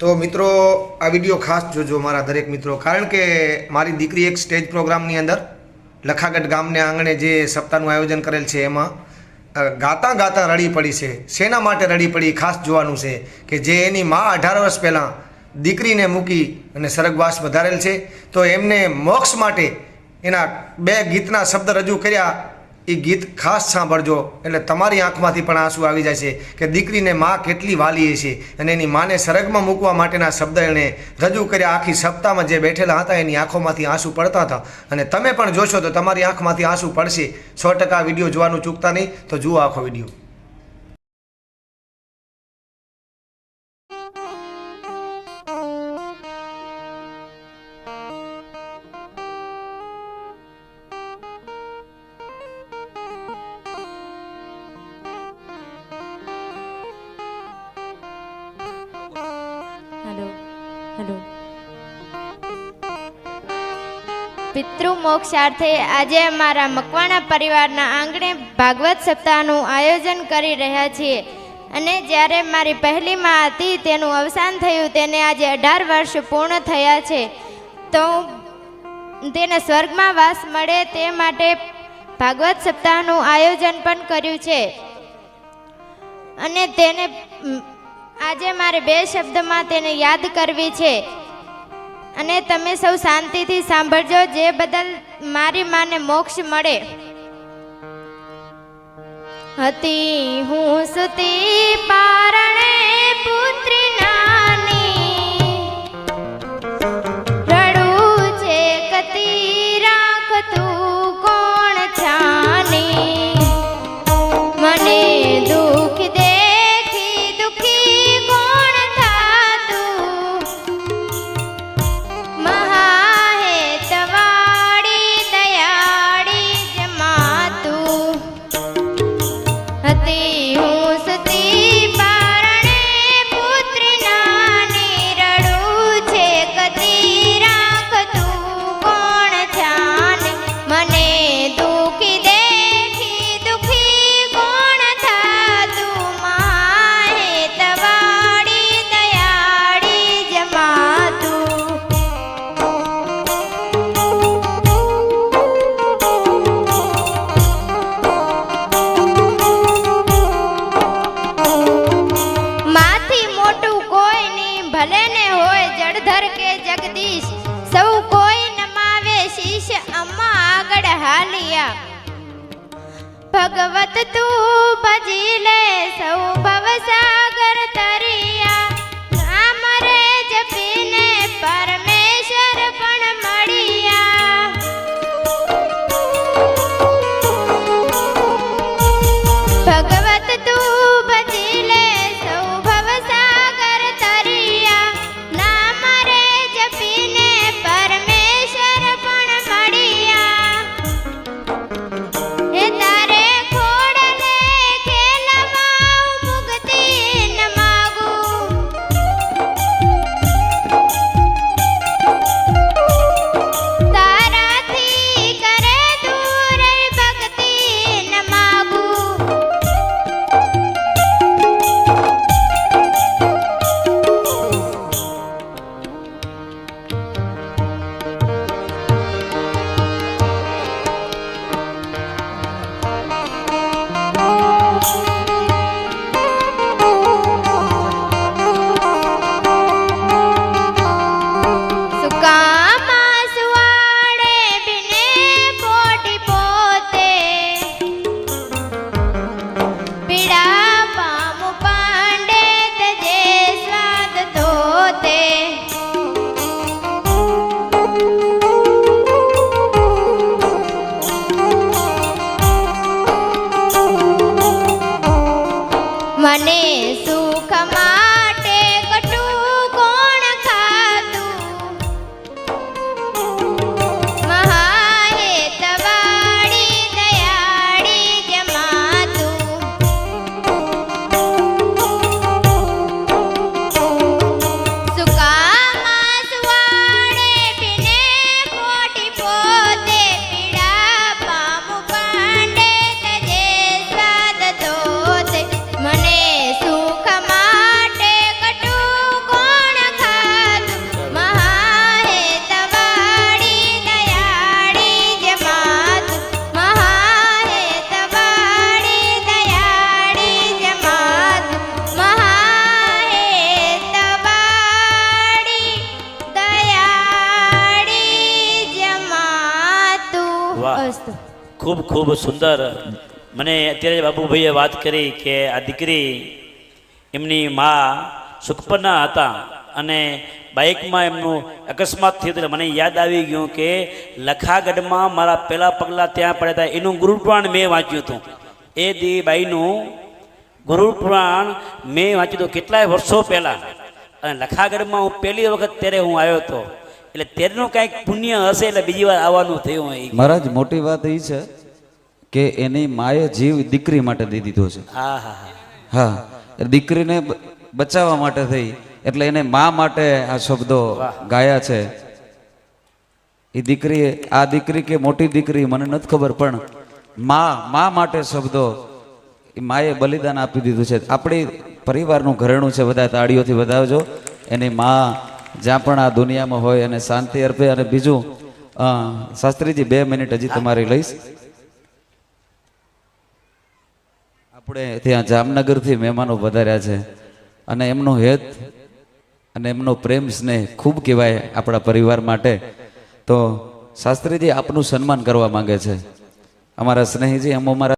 તો મિત્રો, આ વીડિયો ખાસ જોજો મારા દરેક મિત્રો. કારણ કે મારી દીકરી એક સ્ટેજ પ્રોગ્રામની અંદર લખાગઢ ગામને આંગણે જે સપ્તાહનું આયોજન કરેલ છે, એમાં ગાતા ગાતા રડી પડી છે. શેના માટે રડી પડી ખાસ જોવાનું છે કે જે એની મા અઢાર વર્ષ પહેલાં દીકરીને મૂકી અને સરગવાસ વધારેલ છે. તો એમને મોક્ષ માટે એના બે ગીતના શબ્દ રજૂ કર્યા એ ગીત ખાસ સાંભળજો. એટલે તમારી આંખમાંથી પણ આંસુ આવી જાય છે કે દીકરીને માં કેટલી વાલી છે અને એની માને સરગમાં મૂકવા માટેના શબ્દ એણે રજૂ કર્યા. આખી સપ્તાહમાં જે બેઠેલા હતા એની આંખોમાંથી આંસુ પડતા હતા. અને તમે પણ જોશો તો તમારી આંખમાંથી આંસુ પડશે. સો ટકા વીડિયો જોવાનું ચૂકતા નહીં તો જુઓ આખો વીડિયો. હેલો. પિતૃ મોક્ષાર્થે આજે અમારા મકવાણા પરિવારના આંગણે ભાગવત સપ્તાહનું આયોજન કરી રહ્યા છીએ. અને જ્યારે મારી પહેલી માં હતી, તેનું અવસાન થયું, તેને આજે અઢાર વર્ષ પૂર્ણ થયા છે. તો તેને સ્વર્ગમાં વાસ મળે તે માટે ભાગવત સપ્તાહનું આયોજન પણ કર્યું છે. અને તેને આજે મારે બે શબ્દમાં તેને યાદ કરવી છે. અને તમે સૌ શાંતિથી સાંભળજો, જે બદલ મારી માને મોક્ષ મળે. હતી હું સુતી પારણે ભગવત તું ભજી લે. મને ખૂબ ખૂબ સુંદર. મને અત્યારે બાબુભાઈએ વાત કરી કે આ દીકરી એમની મા સુખપના હતા અને બાઇકમાં એમનું અકસ્માત થયું એટલે મને યાદ આવી ગયું કે લખાગઢમાં મારા પહેલાં પગલાં ત્યાં પડ્યા હતા. એનું ગુરુપુરાણ મેં વાંચ્યું હતું. એ દી બાઈનું ગુરુપુરાણ મેં વાંચ્યું હતું કેટલાય વર્ષો પહેલાં. અને લખાગઢમાં હું પહેલી વખત ત્યારે હું આવ્યો હતો. એટલે ત્યારેનું કાંઈક પુણ્ય હશે એટલે બીજી વાર આવવાનું થયું મહારાજ, મોટી વાત એ છે કે એની માએ જીવ દીકરી માટે દઈ દીધો છે. હા હા હા. હા દીકરીને બચાવવા માટે થઈ. એટલે એને મા માટે આ શબ્દો ગાયા છે. એ દીકરી આ દીકરી કે મોટી દીકરી મને નથી ખબર પણ મા મા માટે શબ્દો એ માએ બલિદાન આપી દીધું છે. આપણી પરિવારનું ઘરેણું છે બધા તાળીઓથી વધાવજો. એની મા જ્યાં પણ આ દુનિયામાં હોય એને શાંતિ અર્પે. અને બીજું શાસ્ત્રીજી બે મિનિટ હજી તમારી લઈશ. આપણે ત્યાં જામનગરથી મહેમાનો વધાર્યા છે. અને એમનો હેત અને એમનો પ્રેમ સ્નેહ ખૂબ કહેવાય આપણા પરિવાર માટે. તો શાસ્ત્રીજી આપનું સન્માન કરવા માંગે છે. અમારા સ્નેહીજી એમ અમારા